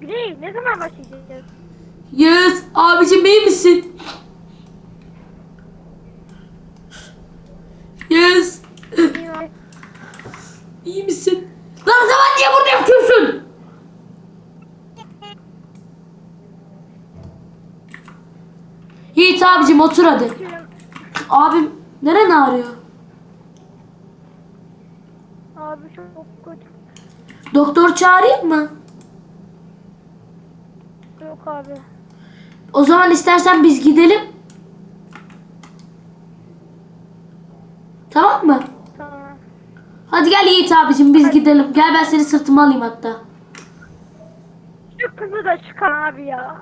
Güney ne zaman başlayacağız? Yes. Abicim iyi misin? Yes. İyi misin? Lan o zaman niye burada yapıyorsun? Yiğit abicim otur hadi. Abim neren ağrıyor? Abi çok kötü. Doktor çağırayım mı? Yok abi. O zaman istersen biz gidelim. Tamam mı? Tamam. Hadi gel Yiğit abicim biz gidelim. Gel ben seni sırtıma alayım hatta. Şu kızı da çıkar abi ya.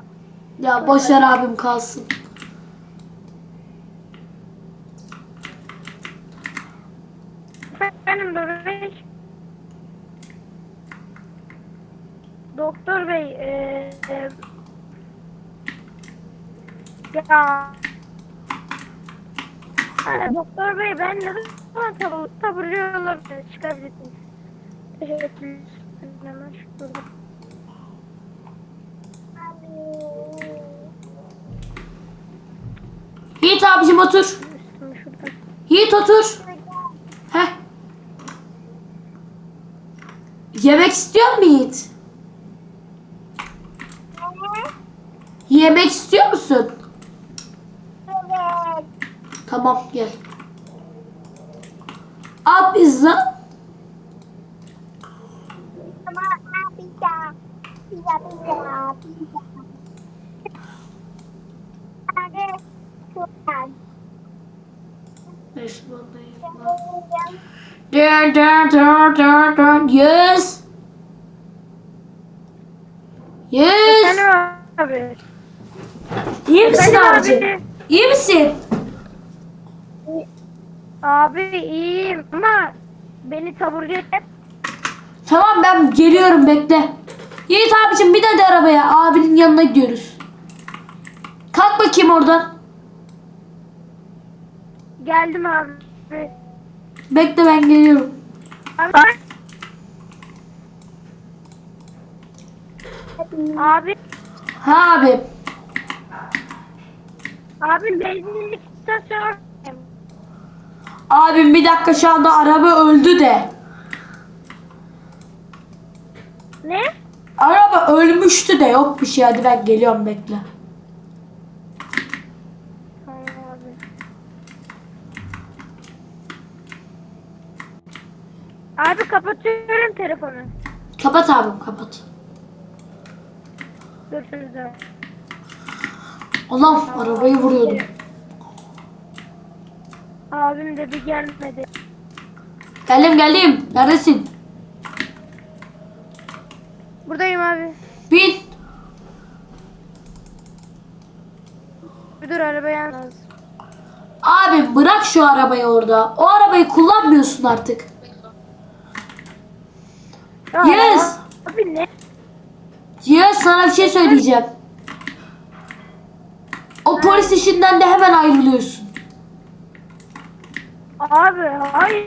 Ya boş ver abim kalsın. Benim bebek. Doktor bey eee e, ya Ha, Doktor bey ben ne zaman tab taburcu olabilir çıkabilirsiniz. Teşekkür Hemen şurada. Yiğit abicim otur. Yiğit otur. Heh. Yemek istiyor musun Yiğit? Yemek istiyor musun? Tamam gel. Al pizza. pizza, pizza, pizza, pizza. Hadi, Sultan. Dun, dun, dun, dun, dun. Yes. Yes. Efendim abi. İyi misin Efendim abicim? abi. İyi misin? Abi iyiyim ama beni taburcu et. Tamam ben geliyorum bekle. Yiğit abicim bir de arabaya. Abinin yanına gidiyoruz. Kalk bakayım oradan. Geldim abi. Bekle ben geliyorum. Abi. Abi, Ha abi. abi benzinlik istasyonu. Abim bir dakika şu anda araba öldü de. Ne? Araba ölmüştü de yok bir şey hadi ben geliyorum bekle. Abi kapatıyorum telefonu. Kapat abim kapat. Görüşürüz abi. Allah'ım arabayı vuruyordum. Abim de bir gelmedi. Geldim geldim. Neredesin? Buradayım abi. Bin. Bir dur arabaya lazım. Abi bırak şu arabayı orada. O arabayı kullanmıyorsun artık. Yes. Abi ne? Ya sana bir şey söyleyeceğim. O polis işinden de hemen ayrılıyorsun. Abi hayır.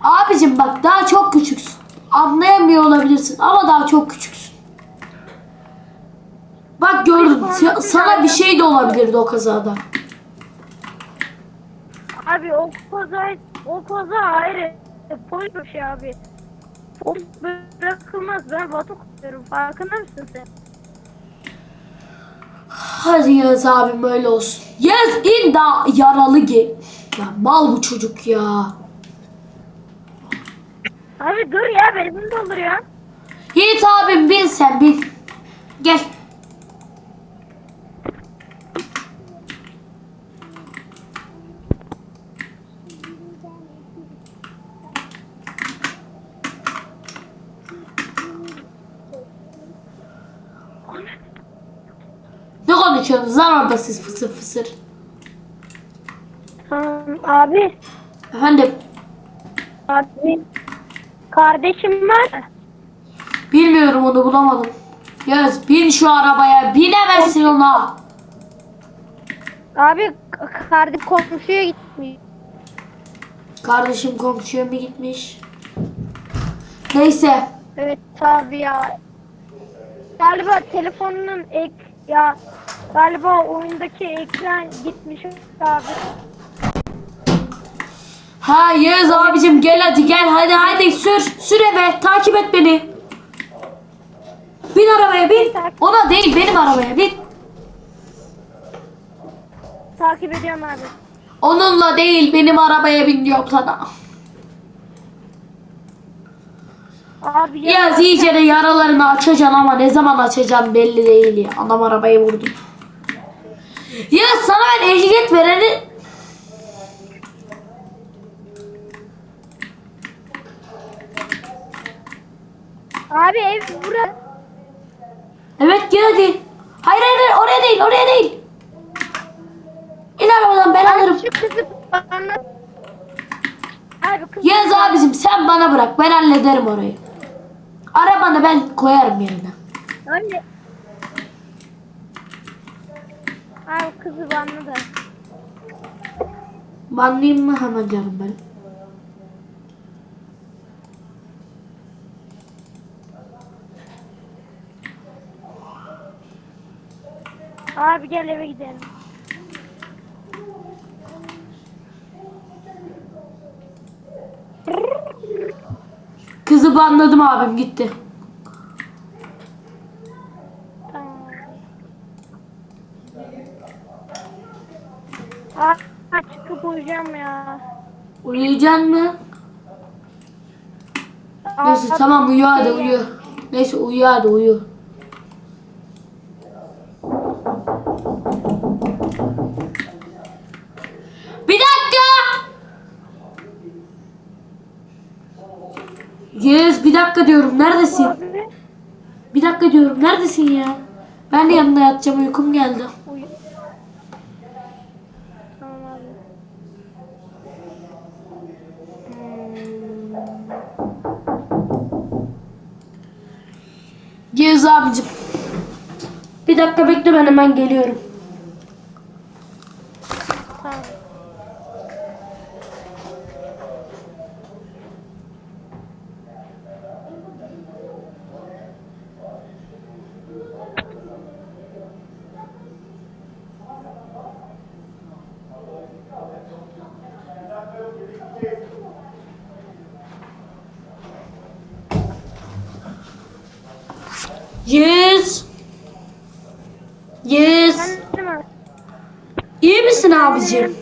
Abicim bak daha çok küçüksün. Anlayamıyor olabilirsin ama daha çok küçüksün. Bak gördün sa- sana bir şey de olabilirdi o kazada. Abi o koza o koza ayrı. Polis bir şey abi. Polis bırakılmaz. Ben vatu kuruyorum. Farkında mısın sen? Hadi Yağız abim böyle olsun. Yağız in daha yaralı gel. Ya mal bu çocuk ya. Abi dur ya beni bunu dolduruyor. Yiğit abim bin sen bin. Gel. Ne konuşuyorsunuz lan orada siz fısır fısır? Abi. Efendim Abi. Kardeşim var. mı? bilmiyorum onu bulamadım. Yağız bin şu arabaya binemezsin ona. Abi kardeş komşuya gitmiş. Kardeşim komşuya mı gitmiş? Neyse. Evet abi ya. galiba telefonunun ek ya galiba oyundaki ekran gitmiş abi. Ha Yağız abicim gel hadi gel hadi hadi sür sür eve takip et beni. Bin arabaya bin. Ona değil benim arabaya bin. Takip ediyorum abi. Onunla değil benim arabaya bin diyorum sana. Abi ya. İyice de yaralarını açacaksın ama ne zaman açacaksın belli değil ya. Adam arabayı vurdu. Yağız sana ben ehliyet vereni Abi ev burası. Evet gel hadi. Hayır hayır hayır, oraya değil oraya değil. İn arabadan ben alırım. Şu kızı bana. Abi kız. Yağız abicim sen bana bırak ben hallederim orayı. Arabanı ben koyarım yerine. Anne. Abi kızı bana da. Banlayayım mı hemen canım benim. Abi gel eve gidelim. Kızı banladım abim gitti. Abi çıkıp uyuyacağım ya. Uyuyacaksın mı? Neyse tamam uyu hadi uyu. Neyse uyu hadi uyu. Yes bir dakika diyorum neredesin? Bir dakika diyorum neredesin ya? Ben de yanına yatacağım uykum geldi. uyu. Yes abicim. Bir dakika bekle ben hemen geliyorum. Tamam. De mi? İyi misin abicim?